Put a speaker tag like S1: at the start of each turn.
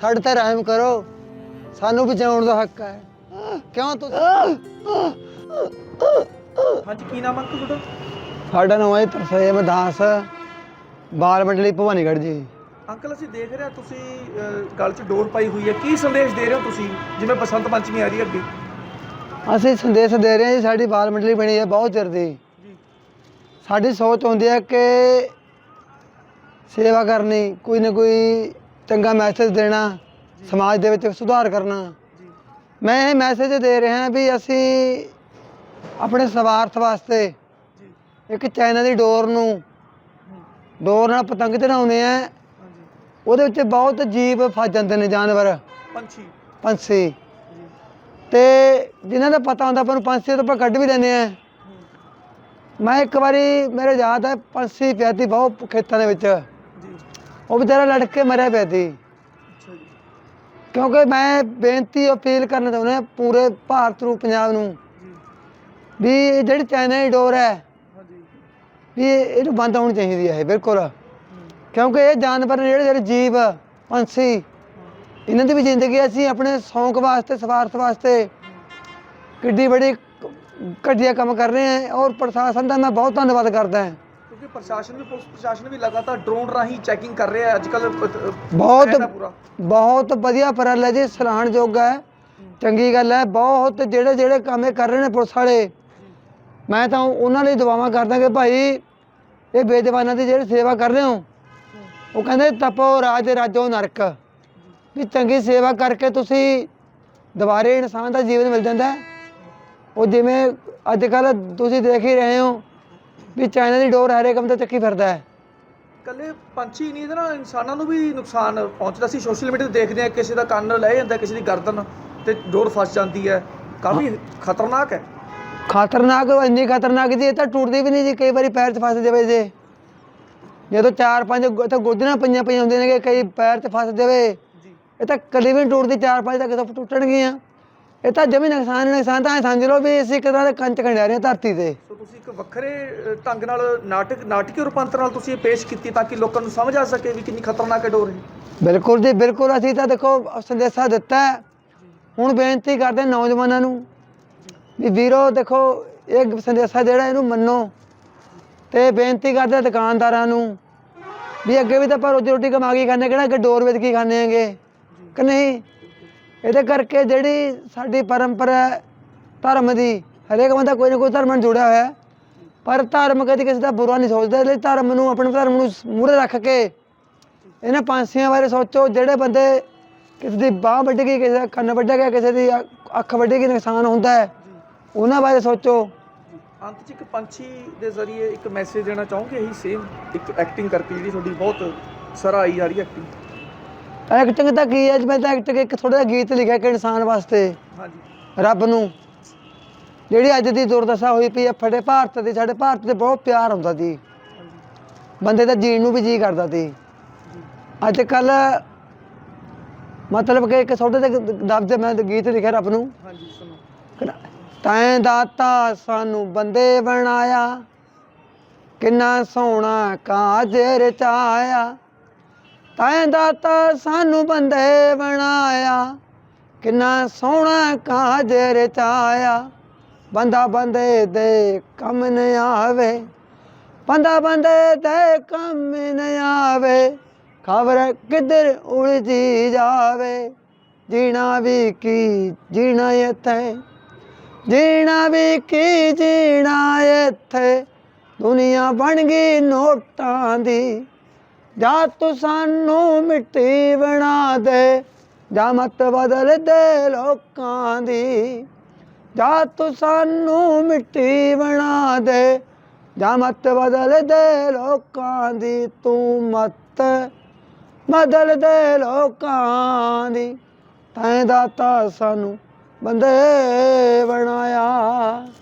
S1: ਸਾਡੇ ਤੇ ਰਹਿਮ ਕਰੋ। ਸਾਨੂੰ ਬਚਾਉਣ ਦਾ ਹੱਕ ਹੈ। ਕਿਉਂ ਤੁਸੀਂ
S2: ਹਾਂਜੀ ਕੀ ਨਾਮ ਅੰਕਲ ਤੁਹਾਡਾ?
S1: ਸਾਡਾ ਨਾਮ ਹੈ ਤਰਸੇਮ ਦਾਸ ਬਾਲ ਮੰਡਲੀ ਭਵਾਨੀਗੜ੍ਹ ਜੀ।
S2: ਅੰਕਲ ਅਸੀਂ ਦੇਖ ਰਹੇ ਹਾਂ ਤੁਸੀਂ ਅਹ, ਗਲ 'ਚ ਡੋਰ ਪਾਈ ਹੋਈ ਹੈ। ਕੀ ਸੰਦੇਸ਼ ਦੇ ਰਹੇ ਹੋ ਤੁਸੀਂ ਜਿਵੇਂ ਬਸੰਤ ਪੰਚਮੀ ਆ ਰਹੀ ਹੈ ਅੱਗੇ?
S1: ਅਸੀਂ ਸੰਦੇਸ਼ ਦੇ ਰਹੇ ਹਾਂ ਜੀ ਸਾਡੀ ਬਾਲ ਮੰਡਲੀ ਬਣੀ ਹੈ ਬਹੁਤ ਚਿਰ ਦੀ। ਸਾਡੀ ਸੋਚ ਹੁੰਦੀ ਹੈ ਕਿ ਸੇਵਾ ਕਰਨੀ ਕੋਈ ਨਾ ਕੋਈ ਚੰਗਾ ਮੈਸੇਜ ਦੇਣਾ ਸਮਾਜ ਦੇ ਵਿੱਚ ਸੁਧਾਰ ਕਰਨਾ। ਮੈਂ ਇਹ ਮੈਸੇਜ ਦੇ ਰਿਹਾ ਵੀ ਅਸੀਂ ਆਪਣੇ ਸਵਾਰਥ ਵਾਸਤੇ ਇੱਕ ਚਾਈਨਾ ਦੀ ਡੋਰ ਨੂੰ ਡੋਰ ਨਾਲ ਪਤੰਗ ਚੜਾਉਂਦੇ ਆ ਉਹਦੇ ਵਿੱਚ ਬਹੁਤ ਜੀਵ ਫਸ ਜਾਂਦੇ ਨੇ ਜਾਨਵਰ।
S2: ਪੰਛੀ।
S1: ਪੰਛੀ। ਤੇ ਜਿਨ੍ਹਾਂ ਦਾ ਪਤਾ ਹੁੰਦਾ ਆਪਾਂ ਨੂੰ ਪੰਛੀ ਤੋਂ ਆਪਾਂ ਕੱਢ ਵੀ ਲੈਂਦੇ ਆ ਮੈਂ ਇੱਕ ਵਾਰੀ ਮੇਰੇ ਯਾਦ ਹੈ ਪੰਛੀ ਪਿਆ ਤੀ ਬਹੁਤ ਖੇਤਾਂ ਦੇ ਵਿੱਚ। ਉਹ ਵਿਚਾਰਾ ਲੜ ਕੇ ਮਰਿਆ ਪਿਆ
S2: ਜੀ।
S1: ਕਿਉਂਕਿ ਮੈਂ ਬੇਨਤੀ ਅਪੀਲ ਕਰਨਾ ਚਾਹੁੰਦਾ ਪੂਰੇ ਭਾਰਤ ਨੂੰ ਪੰਜਾਬ ਨੂੰ ਵੀ ਇਹ ਜਿਹੜੀ ਚਾਈਨਾ ਦੀ ਡੋਰ ਹੈ ਵੀ ਇਹ- ਇਹਨੂੰ ਬੰਦ ਹੋਣੀ ਚਾਹੀਦੀ ਹੈ ਬਿਲਕੁਲ। ਕਿਉਂਕਿ ਇਹ ਜਾਨਵਰ ਨੇ ਜਿਹੜੇ ਜਿਹੜੇ ਜੀਵ ਪੰਛੀ ਇਹਨਾਂ ਦੀ ਵੀ ਜ਼ਿੰਦਗੀ। ਅਸੀਂ ਆਪਣੇ ਸ਼ੌਂਕ ਵਾਸਤੇ ਸਵਾਰਥ ਵਾਸਤੇ ਕਿੱਡੀ ਬੜੀ ਘਟੀਆ ਕੰਮ ਕਰ ਰਹੇ ਹਾਂ ਔਰ ਪ੍ਰਸ਼ਾਸਨ ਦਾ ਮੈਂ ਬਹੁਤ ਧੰਨਵਾਦ ਕਰਦਾ ਹਾਂ।
S2: ਕਿਉਂਕਿ ਪ੍ਰਸ਼ਾਸਨ ਵੀ ਪੁਲਿਸ ਪ੍ਰਸ਼ਾਸਨ ਵੀ ਲਗਾਤਾਰ ਡਰੋਨ ਰਾਹੀਂ ਚੈਕਿੰਗ ਕਰ ਰਿਹਾ ਹੈ। ਅੱਜ ਕੱਲ
S1: ਬਹੁਤ ਬਹੁਤ ਵਧੀਆ ਉਪਰਾਲਾ ਹੈ ਜੀ ਸਰਾਹਣਯੋਗ ਹੈ। ਚੰਗੀ ਗੱਲ ਹੈ ਬਹੁਤ ਜਿਹੜੇ ਜਿਹੜੇ ਕੰਮ ਇਹ ਕਰ ਰਹੇ ਨੇ ਪੁਲਿਸ ਵਾਲੇ ਮੈਂ ਤਾਂ ਉਹਨਾਂ ਲਈ ਦੁਆਵਾਂ ਕਰਦਾ ਕਿ ਭਾਈ ਇਹ ਬੇਦਿਵਾਨਾਂ ਦੀ ਜਿਹੜੀ ਸੇਵਾ ਕਰ ਰਹੇ ਹੋ ਉਹ ਕਹਿੰਦੇ ਤਪੋ ਰਾਜ ਰਾਜੋ ਨਰਕ। ਵੀ ਚੰਗੀ ਸੇਵਾ ਕਰਕੇ ਤੁਸੀਂ ਦੁਬਾਰੇ ਇਨਸਾਨ ਦਾ ਜੀਵਨ ਮਿਲ ਜਾਂਦਾ ਹੈ। ਉਹ ਜਿਵੇਂ ਅੱਜ ਕੱਲ ਤੁਸੀਂ ਦੇਖ ਹੀ ਰਹੇ ਹੋ ਵੀ ਚਾਈਨਾ ਦੀ ਡੋਰ ਹਰੇ ਕੰਮ ਤੇ ਚੱਕੀ ਫਿਰਦਾ ਹੈ।
S2: ਕੱਲੇ ਪੰਛੀ ਨਹੀਂ ਇਹਦੇ ਨਾਲ ਇਨਸਾਨਾਂ ਨੂੰ ਵੀ ਨੁਕਸਾਨ ਪਹੁੰਚਦਾ। ਸੀ ਸੋਸ਼ਲ ਮੀਡੀਆ ਤੇ ਦੇਖਦੇ ਆ ਕਿਸੇ ਦਾ ਕੰਨ ਲੈ ਜਾਂਦਾ ਕਿਸੇ ਦੀ ਗਰਦਨ ਤੇ ਡੋਰ ਫਸ ਜਾਂਦੀ ਹੈ। ਕਾਫੀ ਖਤਰਨਾਕ ਹੈ।
S1: ਖਤਰਨਾਕ ਇੰਨੀ ਖਤਰਨਾਕ ਜੀ ਇਹ ਤਾਂ ਟੁੱਟਦੀ ਵੀ ਨਹੀਂ ਜੀ ਕਈ ਵਾਰੀ ਪੈਰ 'ਚ ਫਸ ਜਾਵੇ ਜੇ। ਜਦੋਂ ਚਾਰ ਪੰਜ ਗੁ- ਇੱਥੇ ਗੁੱਜਣਾ ਪਈਆਂ ਪਈਆਂ ਹੁੰਦੀਆਂ ਨੇ ਕਿ ਕਈ ਪੈਰ 'ਚ ਫਸ ਜਾਵੇ।
S2: ਜੀ।
S1: ਇਹ ਤਾਂ ਕਲੀ ਵੀ ਨਹੀਂ ਟੁੱਟਦੀ ਚਾਰ ਪੰਜ ਤਾਂ ਕਿਤੋਂ ਟੁੱਟਣਗੀਆਂ। ਇਹ ਤਾਂ ਜਮੀ ਨੁਕਸਾਨ ਹੀ ਨੁਕਸਾਨ ਤਾਂ ਐਂ ਸਮਝ ਲਓ ਵੀ ਅਸੀਂ ਇੱਕ ਤਰ੍ਹਾਂ ਦੇ ਕੰਚ ਖੰਡਿਆ ਰਹੇ ਹਾਂ ਧਰਤੀ ਤੇ।
S2: ਸੋ ਤੁਸੀਂ ਇੱਕ ਵੱਖਰੇ ਅ, ਢੰਗ ਨਾਲ ਨਾਟਕ ਨਾਟਕੀ ਰੂਪਾਂਤਰ ਨਾਲ ਤੁਸੀਂ ਇਹ ਪੇਸ਼ ਕੀਤੀ ਤਾਂ ਕਿ ਲੋਕਾਂ ਨੂੰ ਸਮਝ ਆ ਸਕੇ ਵੀ ਕਿੰਨੀ ਖਤਰਨਾਕ ਹੈ ਡੋਰ ਇਹ
S1: ਬਿਲਕੁਲ ਜੀ ਬਿਲਕੁਲ। ਅਸੀਂ ਤਾਂ ਦੇਖੋ ਸੰਦੇਸ਼ਾ ਦਿੱਤਾ ਹੈ। ਹੁਣ ਬੇਨਤੀ ਕਰਦੇ ਹਾਂ ਨੌਜਵਾਨਾਂ ਨੂੰ ਵੀ ਵੀਰੋ ਦੇਖੋ ਇਹ ਸੰਦੇਸ਼ਾ ਜਿਹੜਾ ਇਹਨੂੰ ਮੰਨੋ ਤੇ ਬੇਨਤੀ ਕਰਦੇ ਹਾਂ ਦੁਕਾਨਦਾਰਾਂ ਨੂੰ ਵੀ ਅੱਗੇ ਵੀ ਤਾਂ ਆਪਾਂ ਰੋਜੀ ਰੋਟੀ ਕਮਾ ਕੇ ਖਾਂਦੇ ਕਿਹੜਾ ਕਿ ਡੋਰ ਵੇਚ ਕੇ ਖਾਂਦੇ ਆਂਗੇ ਕਿ ਨਹੀਂ? ਇਹਦੇ ਕਰਕੇ ਜਿਹੜੀ ਸਾਡੀ ਪਰੰਪਰਾ ਧਰਮ ਦੀ, ਹਰੇਕ ਬੰਦਾ ਕੋਈ ਨਾ ਕੋਈ ਧਰਮ ਨਾਲ ਜੁੜਿਆ ਹੋਇਆ ਪਰ ਧਰਮ ਕਦੇ ਕਿਸੇ ਦਾ ਬੁਰਾ ਨਹੀਂ ਸੋਚਦਾ ਇਸ ਲਈ ਧਰਮ ਨੂੰ, ਆਪਣੇ ਧਰਮ ਨੂੰ ਮੂਹਰੇ ਰੱਖ ਕੇ ਇਹਨਾਂ ਪੰਛੀਆਂ ਬਾਰੇ ਸੋਚੋ, ਜਿਹੜੇ ਬੰਦੇ ਕਿਸੇ ਦੀ ਬਾਹ ਵੱਢ ਗਈ, ਕਿਸੇ ਦਾ ਕੰਨ ਵੱਢ ਗਿਆ, ਕਿਸੇ ਦੀ ਅੱਖ- ਅੱਖ ਵੱਢ ਗਈ, ਨੁਕਸਾਨ ਹੁੰਦਾ ਹੈ, ਉਹਨਾਂ ਬਾਰੇ ਸੋਚੋ।
S2: ਅੰਤ 'ਚ ਇੱਕ ਪੰਛੀ ਦੇ ਜ਼ਰੀਏ ਇੱਕ ਮੈਸੇਜ ਦੇਣਾ ਚਾਹੋਗੇ? ਇਹੀ ਸੇਮ ਇੱਕ ਐਕਟਿੰਗ ਕਰਕੇ ਜਿਹੜੀ ਤੁਹਾਡੀ ਬਹੁਤ ਸਰਾਹੀ ਆ ਰਹੀ ਐਕਟਿੰਗ
S1: ਐਕਟਿੰਗ ਤਾਂ ਕੀ ਹੈ ਜੀ? ਮੈਂ ਤਾਂ ਐਕਟਿੰਗ ਇੱਕ ਥੋੜਾ ਜਿਹਾ ਗੀਤ ਲਿਖਿਆ ਕਿ ਇਨਸਾਨ ਵਾਸਤੇ।
S2: ਹਾਂਜੀ।
S1: ਰੱਬ ਨੂੰ। ਜਿਹੜੀ ਅੱਜ ਦੀ ਦੁਰਦਸ਼ਾ ਹੋਈ ਪਈ ਹੈ ਫੜੇ ਭਾਰਤ ਦੇ ਸਾਡੇ ਭਾਰਤ ਤੇ ਬਹੁਤ ਪਿਆਰ ਹੁੰਦਾ ਸੀ। ਬੰਦੇ ਦਾ ਜੀਣ ਨੂੰ ਵੀ ਜੀ ਕਰਦਾ ਸੀ। ਅੱਜ ਕੱਲ ਮਤਲਬ ਕਿ ਇੱਕ ਛੋਟੇ ਜਿਹੇ ਦਬ ਤੇ ਮੈਂ ਗੀਤ ਲਿਖਿਆ ਰੱਬ ਨੂੰ।
S2: ਹਾਂਜੀ ਸੁਣੋ।
S1: ਤੈਂ ਦਾਤਾ ਸਾਨੂੰ ਬੰਦੇ ਬਣਾਇਆ ਕਿੰਨਾ ਸੋਹਣਾ ਕਾਜ ਰਚਾਇਆ ਤੈਂ ਦਾਤਾ ਸਾਨੂੰ ਬੰਦੇ ਬਣਾਇਆ। ਕਿੰਨਾ ਸੋਹਣਾ ਕਾਜ ਰਚਾਇਆ। ਬੰਦਾ ਬੰਦੇ ਦੇ ਕੰਮ ਨ ਆਵੇ। ਬੰਦਾ ਬੰਦੇ ਦੇ ਕੰਮ ਨ ਆਵੇ। ਖਬਰ ਕਿੱਧਰ ਉਲਝੀ ਜਾਵੇ। ਜੀਣਾ ਵੀ ਕੀ ਜੀਣਾ ਇੱਥੇ। ਜੀਣਾ ਵੀ ਕੀ ਜੀਣਾ ਇੱਥੇ। ਦੁਨੀਆ ਬਣ ਗਈ ਨੋਟਾਂ ਦੀ। ਜਾਂ ਤੂੰ ਸਾਨੂੰ ਮਿੱਟੀ ਬਣਾ ਦੇ, ਜਾਂ ਮਤ ਬਦਲ ਦੇ ਲੋਕਾਂ ਦੀ। ਜਾਂ ਤੂੰ ਸਾਨੂੰ ਮਿੱਟੀ ਬਣਾ ਦੇ, ਜਾਂ ਮਤ ਬਦਲ ਦੇ ਲੋਕਾਂ ਦੀ। ਤੂੰ ਮਤ ਬਦਲ ਦੇ ਲੋਕਾਂ ਦੀ, ਤੈਂ ਦਾਤਾ ਸਾਨੂੰ ਬੰਦੇ ਬਣਾਇਆ।